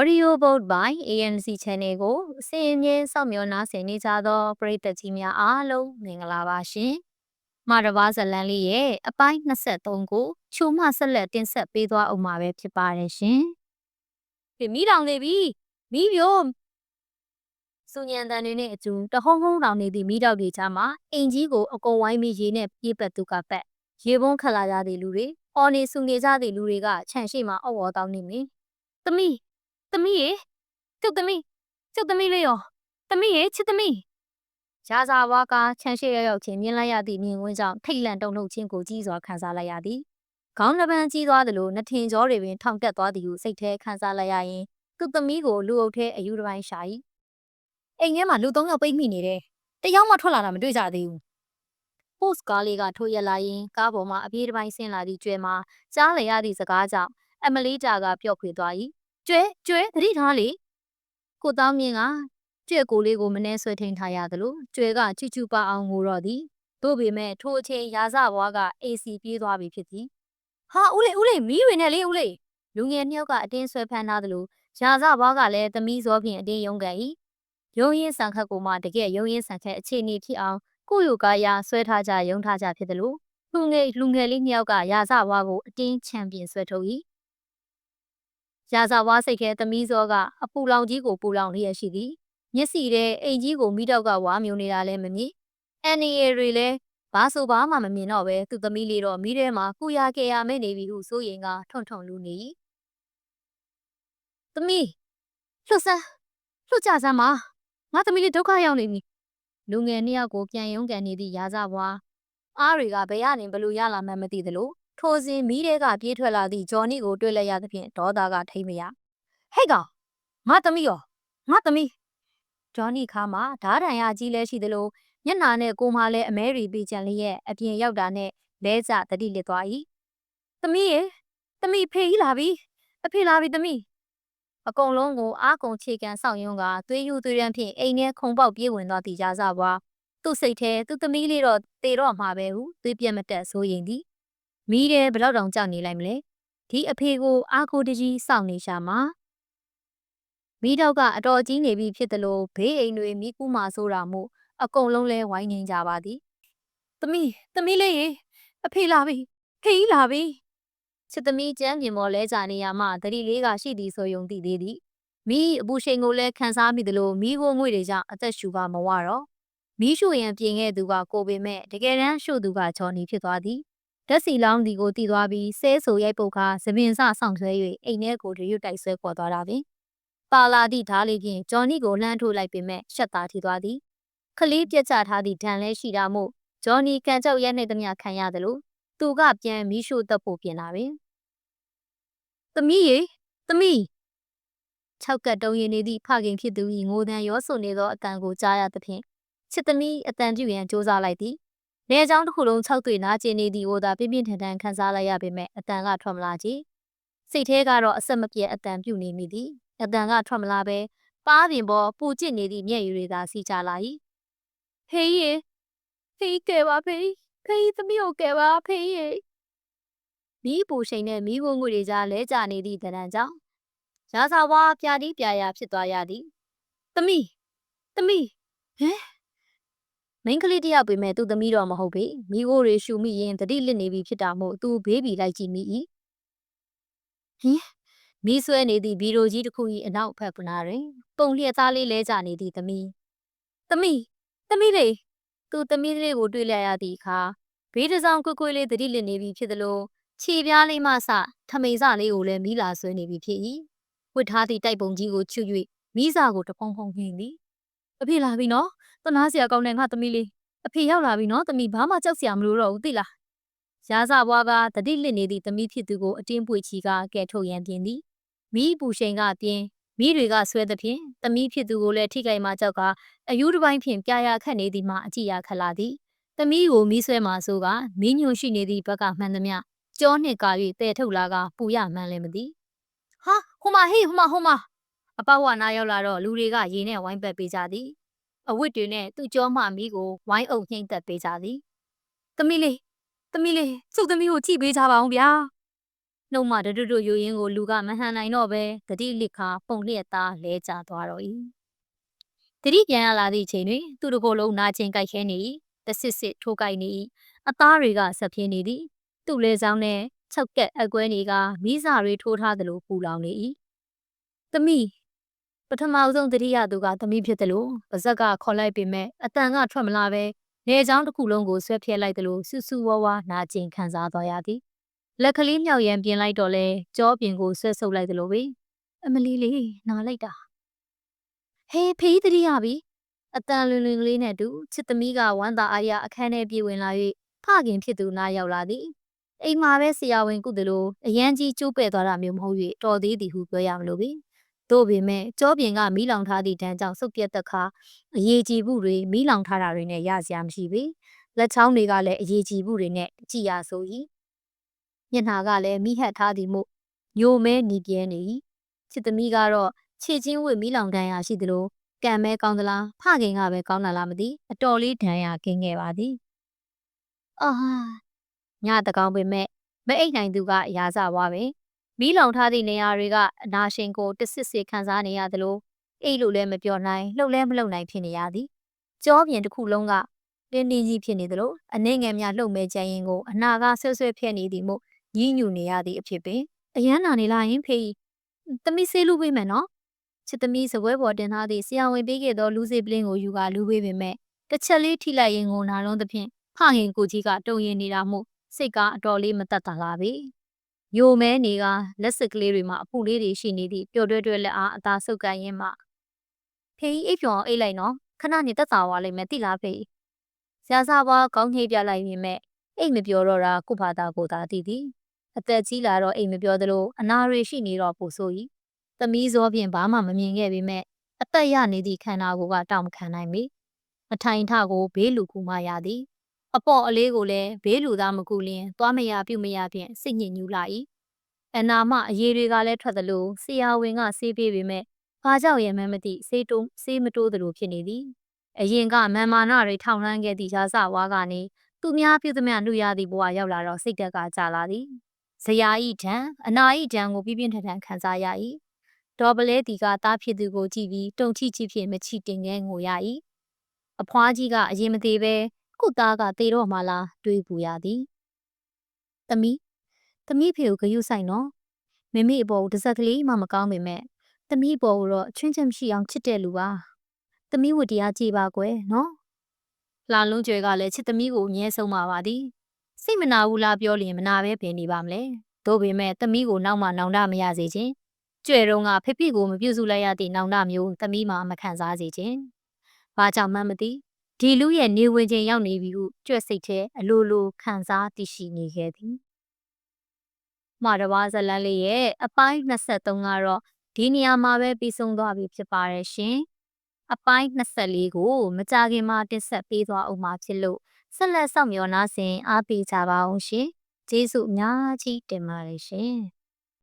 Audio Boat by ANC Channel ကိုအစဉ်အမြဲစောင့်မျှော်နားဆင်နေကြသောပရိသတ်ကြီးများအားလုံးမင်္ဂလာပါရှင်။မှာတဘာဇလန်လေးရဲ့အပိုင်း23ကိုချိုမှဆက်လက်တင်ဆက်ပေးသွားအောင်မှာပဲဖြစ်ပါတယ်ရှင်။ဒီမိတောင်နေပြီမိပြိုစူညံတန်တွေနဲ့အကျူတဟုံးဟုံးတောင်နေသည့်မိတောက်တွေချာမှာအင်ကြီးကိုအကုံဝိုင်းပြီးရေနဲ့ပြေးပတ်သူကပတ်ရေပုံးခတ်လာကြသည့်လူတွေအော်နေစူနေကြသည့်လူတွေကခြံရှိမှအော်ဝေါ်တောင်းနေမည်။သမီး သမီးရေကျုပ်သမီးကျုပ်သမီးလေးရောသမီးရေချစ်သမီးရာဇာဝါကခြံရှိရောက်ရောက်ချင်းမြင်လိုက်ရသည့်မြင်ကွင်းကြောင့်ထိတ်လန့်တုန်လှုပ်ခြင်းကိုကြီးစွာခံစားလိုက်ရသည်ခေါင်းတစ်ပန်းကြီးသွားသလိုနှထင်ကြောတွေပင်ထောင်တက်သွားသည်ဟုစိတ်ထဲခံစားလိုက်ရရင်သူ့သမီးကိုလူအုပ်ထဲအယူတစ်ပိုင်းရှာ၏အိမ်ထဲမှာလူသုံးယောက်ပိတ်မိနေတယ်တယောက်မှထွက်လာတာမတွေ့ကြသေးဘူး post ကားလေးကထိုးရက်လာရင်ကားပေါ်မှာအပြေးတစ်ပိုင်းဆင်းလာသည့်ကျွဲမှာကြားလည်ရသည့်စကားကြောင့်အမလီတာကပျော့ခွေသွား၏ ကျွဲကျွဲသတိထားလေကိုတောင်းမြင့်ကကျွဲကိုလေးကိုမနှဲဆွဲထိန်ထားရသလိုကျွဲကချူချူပါအောင်ငိုတော့သည်တို့ပေမဲ့ထိုအချိန်ရာဇဘွားက AC ပြေးသွားပြီဖြစ်သည်ဟာဦးလေးဦးလေးမီးတွေနဲ့လေဦးလေးလူငယ်နှစ်ယောက်ကအတင်းဆွဲဖမ်းထားသလိုရာဇဘွားကလည်းသမီးစောဖြင့်အတင်းယုံကန်၏ရုံရင်းဆန်ခတ်ကိုမှတကယ်ရုံရင်းဆန်ခတ်အခြေအနေဖြစ်အောင်ကိုယ့်ယူကားရာဆွဲထားကြယုံထားကြဖြစ်သလိုလူငယ်လူငယ်လေးနှစ်ယောက်ကရာဇဘွားကိုအတင်းချန်ပီယံဆွဲထုတ်၏ ရာဇဝါစိတ်ခဲသမီးစောကအပူလောင်ကြီးကိုပူလောင်လျက်ရှိသည်မျက်စီထဲအိမ်ကြီးကိုမိတော့ကဝါမြုံနေတာလည်းမမြင်အန်နီရီတွေလည်းဘာဆိုဘာမှမမြင်တော့ပဲသူ့သမီးလေးတော့မိထဲမှာကုရကေရမဲ့နေပြီဟုဆိုရင်ကထွန့်ထွန့်လူနေ၏သမီးလှဆန်းလှကြစမ်းပါငါသမီးလေးဒုက္ခရောက်နေပြီလူငယ်နှစ်ယောက်ကိုပြန်ယုံကန်နေသည့်ရာဇဘွားအားတွေကဘယ်ရနေဘလို့ရလာမှန်းမသိသလို ထိုစဉ်မီးတဲကပြေးထွက်လာသည့်ဂျော်နီကိုတွေ့လိုက်ရသဖြင့်ဒေါသကထိမ့်မရဟဲ့ကောင်ငါသမီးရောငါသမီးဂျော်နီခါမှာဓားတန်ရကြီးလဲရှိသလိုမျက်နာနဲ့ကိုမလည်းအမဲရီပေးချန်လေးရဲ့အပြင်ရောက်တာနဲ့လဲကျတတိလစ်သွား၏သမီးရေသမီးဖေးကြီးလာပြီအဖေလာပြီသမီးအကုန်လုံးကိုအားကုန်ခြေကန်ဆောင်ယုံကသွေးယူသွေးရန်ဖြင့်အိမ်ထဲခုံပေါက်ပြေးဝင်သွားသည့်ရာဇဘွားသူ့စိတ်ထဲသူ့သမီးလေးတော့တေတော့မှာပဲဟုသွေးပြက်မတက်ဆိုရင်သည် မီးတယ်ဘလောက်တောင်ကြောက်နေလိုက်မလဲဒီအဖေကိုအားကိုတကြီးစောင့်နေရှာမှာမီးတော့ကအတော်ကြီးနေပြီဖြစ်တယ်လို့ဘေးအိမ်တွေမိကူးမှဆိုတာမို့အကုန်လုံးလဲဝိုင်းငင်ကြပါသည်သမီးသမီးလေးရေအဖေလာပြီဖေကြီးလာပြီချစ်သမီးကျမ်းပြင်ပေါ်လဲကြနေရမှတတိလေးကရှိသည်ဆိုယုံသိသေးသည်မီးအပူရှိန်ကိုလည်းခန်းစားမိသလိုမီးကိုငွေတွေကြောင့်အသက်ရှူကမဝတော့မီးရှူရန်ပြင်ခဲ့သူကကိုပေမဲ့တကယ်တမ်းရှုသူကချော်နီဖြစ်သွားသည် ဓာတ်စီလောင်းဒီကိုတီသွားပြီးဆဲဆူရိုက်ပုတ်ခါသပင်စဆောင်ဆွဲ၍အိမ်ထဲကိုရွတ်တိုက်ဆွဲခေါ်သွားတာပင်ပါလာသည့်ဓားလေးဖြင့်ဂျော်နီကိုလှမ်းထိုးလိုက်ပေမဲ့ရှက်သားထီသွားသည်ခလေးပြက်ချထားသည့်ဒဏ်လဲရှိတာမို့ဂျော်နီကန်ကြောက်ရက်နှင့်သမျှခံရသလိုသူကပြန်မီးရှို့တက်ဖို့ပြင်လာပင်သမီးရေသမီး၆ကတ်တုံးရင်နေသည့်ဖခင်ဖြစ်သူ၏ငိုတန်းရောဆိုနေသောအတန်ကိုကြားရသဖြင့်ချစ်သမီးအတန်ပြုရန်စူးစမ်းလိုက်သည်။ နေချောင်းတစ်ခုလုံး၆တွေ့နာကျင်နေသည်ကိုသာပြင်းပြင်းထန်ထန်ခံစားလိုက်ရပေမဲ့အတန်ကထွက်မလာကြ။စိတ်ထဲကတော့အဆက်မပြတ်အတန်ပြုနေမိသည်။အတန်ကထွက်မလာပဲပါးပြင်ပေါ်ပူကျစ်နေသည့်မျက်ရည်တွေသာစီချလာ၏။ဟေးရေဟေးကဲပါဖေးဖေးသမီးကိုကဲပါဖေးရေမီးပူရှိန်နဲ့မီးကိုငွေတွေကြားလဲကျနေသည့်တရံကြောင့်ရာဇဝါပြာတိပြာရာဖြစ်သွားရသည်။သမီးသမီးဟမ် မိန်းကလေးတယောက်ပေမဲ့သူ့သမီးတော့မဟုတ်ပေမိခိုးတွေရှူမိရင်တတိလစ်နေပြီဖြစ်တာမို့သူဘေးဘီလိုက်ကြည့်မိ၏ဟင်မိဆွဲနေသည့်ဘီရိုကြီးတစ်ခု၏အနောက်ဖက်ပနာတွင်ပုံလျက်သားလေးလဲကျနေသည့်သမီးသမီးသမီးလေးသူသမီးလေးကိုတွေ့လိုက်ရသည့်အခါဘေးတစ်စောင်းကွကွေးလေးတတိလစ်နေပြီဖြစ်သလိုခြေပြားလေးမှစထမိန်စလေးကိုလည်းမိလာဆွဲနေပြီဖြစ်၏ဝတ်ထားသည့်တိုက်ပုံကြီးကိုချွတ်၍မိစာကိုတဖုံဖုံခင်းသည်အဖေလာပြီနော် တနာစရာကောင်းတဲ့ငါသမီးလေးအဖေရောက်လာပြီနော်သမီးဘာမှကြောက်စရာမလိုတော့ဘူးသိလားရာဇဘွားကတတိလစ်နေသည့်သမီးဖြစ်သူကိုအတင်းပွေချီကကဲထုတ်ရန်ပြင်သည်မိပူရှိန်ကပြင်းမိတွေကဆွဲသဖြင့်သမီးဖြစ်သူကိုလည်းထိခိုက်မှကြောက်ကအယူတစ်ပိုင်းဖြင့်ပြာရခတ်နေသည်မှအကြည့်ရခလာသည်သမီးကိုမိဆွဲမှဆိုကမင်းညွန့်ရှိနေသည့်ဘက်ကမှန်သမျှကြောနှစ်ကာ၍တဲထုတ်လာကပူရမှန်လည်းမသိဟာဟိုမဟေးဟိုမဟိုမအပဝနာရောက်လာတော့လူတွေကရေနဲ့ဝိုင်းပတ်ပေးကြသည် အဝတ်တွေနဲ့သူ့ကြောမှမီးကိုဝိုင်းအုပ်နှိမ့်သက်ပေးကြသည်။သမီးလေးသမီးလေးစုပ်သမီးကိုကြည့်ပေးကြပါအောင်ဗျာနှုတ်မတတွတ်တွတ်ယူရင်းကိုလူကမဟန်နိုင်တော့ပဲတတိလစ်ခါပုံလျက်သားလဲကျသွားတော့၏တတိပြန်ရလာသည့်အချိန်တွင်သူ့တစ်ကိုယ်လုံးနာကျင်ကြိုက်ခဲနေ၏တဆစ်စစ်ထိုးကြိုက်နေ၏အသားတွေကဆက်ပြင်းနေသည်သူ့လေဆောင်နဲ့၆ကက်အကွဲနေကမိစာတွေထိုးထားသလိုပူလောင်နေ၏သမီး ပထမဆုံးတတိယသူကသမီးဖြစ်တယ်လို့ပါဇက်ကခေါ်လိုက်ပေမဲ့အတန်ကထွက်မလာပဲနေချောင်းတစ်ခုလုံးကိုဆွဲဖြဲလိုက်တယ်လို့စူးစူးဝါးဝါနာကျင်ခံစားသွားရသည်လက်ကလေးမြောက်ရန်ပြင်လိုက်တော့လဲကြောပြင်ကိုဆွဲဆုပ်လိုက်တယ်လို့ပဲအမလီလေးနားလိုက်တာဟေးဖေးတတိယပြီအတန်လွင်လွင်ကလေးနဲ့တူချစ်သမီးကဝမ်းသာအားရအခန်းထဲပြေးဝင်လာ၍ဖခင်ဖြစ်သူနားရောက်လာသည်အိမ်မှာပဲဆရာဝန်ကုသလိုအရန်ကြီးကျိုးပဲ့သွားတာမျိုးမဟုတ်၍တော်သေးသည်ဟုပြောရမလို့ပဲ တို့ပေမဲ့ကြောပြင်ကမီးလောင်ထားသည့်တန်းကြောင့်စုပ်ပြတ်သက်ခါအရေးကြီးမှုတွေမီးလောင်ထားတာတွေနဲ့ရစရာမရှိပေလက်ချောင်းတွေကလည်းအရေးကြီးမှုတွေနဲ့ကြည်ရဆို၏မျက်နှာကလည်းမိဟတ်ထားသည်မို့ညိုမဲနီပြဲနေ၏ချစ်သမီးကတော့ခြေချင်းဝစ်မီးလောင်တန်းရာရှိသလိုကံမဲကောင်းသလားဖခင်ကပဲကောင်းလာလားမသိအတော်လေးဒဏ်ရာကင်းခဲ့ပါသည်အာညတကောင်ပေမဲ့မအိတ်နိုင်သူကရာဇဝါပဲ မီးလောင်ထားသည့်နေရာတွေကအနာရှင်ကိုတဆစ်စစ်ခံစားနေရသလိုအိတ်လို့လည်းမပြောနိုင်လှုပ်လည်းမလှုပ်နိုင်ဖြစ်နေရသည်ကြောပြင်တစ်ခုလုံးကတင်းတင်းကြီးဖြစ်နေသလိုအနှိမ့်ငယ်များလှုပ်မဲကြရင်ကိုအနာကဆွဲဆွဲဖြဲ့နေသည်မို့ညှဉ်းညူနေရသည့်အဖြစ်ပင်အရန်နာနေလာရင်ဖေးသမီးဆေးလူပေးမယ်နော်ချစ်သမီးစပွဲပေါ်တင်ထားသည့်ဆရာဝန်ပေးခဲ့သောလူစေပလင်းကိုယူကလူပေးပေမဲ့တစ်ချက်လေးထိလိုက်ရင်ကိုနာလုံးသဖြင့်ဖခင်ကိုကြီးကတုံရင်နေတာမို့စိတ်ကအတော်လေးမတက်တာလာပြီ။ ယိုမဲနေကလက်စစ်ကလေးတွေမှာအပူလေးတွေရှိနေသည့်ပျော်တွဲတွဲလက်အားအသာဆုပ်ကန်ရင်းမှဖေးအိပ်ပျော်အိပ်လိုက်နော်ခဏနေတက်တာသွားလိမ့်မယ်တိလားဖေးဆရာစားဘွားကောင်းနှိပ်ပြလိုက်ရင်မဲ့အိတ်မပြောတော့တာကိုဖာတာကိုသာတည်သည်အသက်ကြီးလာတော့အိတ်မပြောသလိုအနာတွေရှိနေတော့ပိုဆို၏သမီးစောဖြင့်ဘာမှမမြင်ခဲ့ပေမဲ့အသက်ရနေသည့်ခန္ဓာကိုယ်ကတောင့်မခံနိုင်ပေမထိုင်ထကိုဘေးလူကူမှရသည် အပေါ့အလေးကိုလည်းဘေးလူသားမကူလျင်သွားမရပြုမရဖြင့်စိတ်ညစ်ညူလာ၏အနာမအရေးတွေကလည်းထွက်သလိုဆရာဝန်ကဆေးပေးပေမဲ့ဘာကြောင့်ရမှန်းမသိဆေးတုံးဆေးမတိုးသလိုဖြစ်နေသည်အရင်ကမန်မာနတွေထောင်လှမ်းခဲ့သည့်ရာဇဝါကနေသူများပြုသမျှနှုရသည့်ဘဝရောက်လာတော့စိတ်တက်ကကြလာသည်ဇရာဤဒံအနာဤဒံကိုပြပြင်းထန်ထန်ခံစားရ၏ဒေါ်ပလဲတီကသားဖြစ်သူကိုကြည့်ပြီးတုံချီချီဖြင့်မချီတင်ငဲငိုရ၏အဖွားကြီးကအရင်မသေးပဲ ခုသားကတေတော့မှလားတွေးပူရသည်သမီးသမီးဖေကိုဂယုဆိုင်နော်မမေအပေါ်ကိုတစ်စက်ကလေးမှမကောင်းပေမဲ့သမီးပေါ်ကိုတော့အချွင်းချက်မရှိအောင်ချစ်တဲ့လူပါသမီးဝတရားကြည်ပါကွယ်နော်လာလုံးကျွဲကလည်းချစ်သမီးကိုအမြဲဆုံးပါပါသည်စိတ်မနာဘူးလားပြောလျင်မနာပဲပင်နေပါမလဲသို့ပေမဲ့သမီးကိုနောက်မှနောင်တမရစေခြင်းကျွဲတော့ကဖေဖေကိုမပြုစုလိုက်ရသည့်နောင်တမျိုးသမီးမှမခံစားစေခြင်းဘာကြောင့်မှမသိ ဒီလူရဲ့နေဝင်ခြင်းရောက်နေပြီဟုကြွက်စိတ်ထဲအလိုလိုခံစားသိရှိနေခဲ့သည်မှာတဘာဇလန်းလေးရဲ့အပိုင်း23ကတော့ဒီနေရာမှာပဲပြီးဆုံးသွားပြီဖြစ်ပါတယ်ရှင်အပိုင်း24ကိုမကြခင်မှာတင်ဆက်ပေးသွားအောင်မှာဖြစ်လို့ဆက်လက်ဆောင်မျှော်နှားဆင်အားပေးကြပါအောင်ရှင်ကျေးဇူးအများကြီးတင်ပါတယ်ရှင်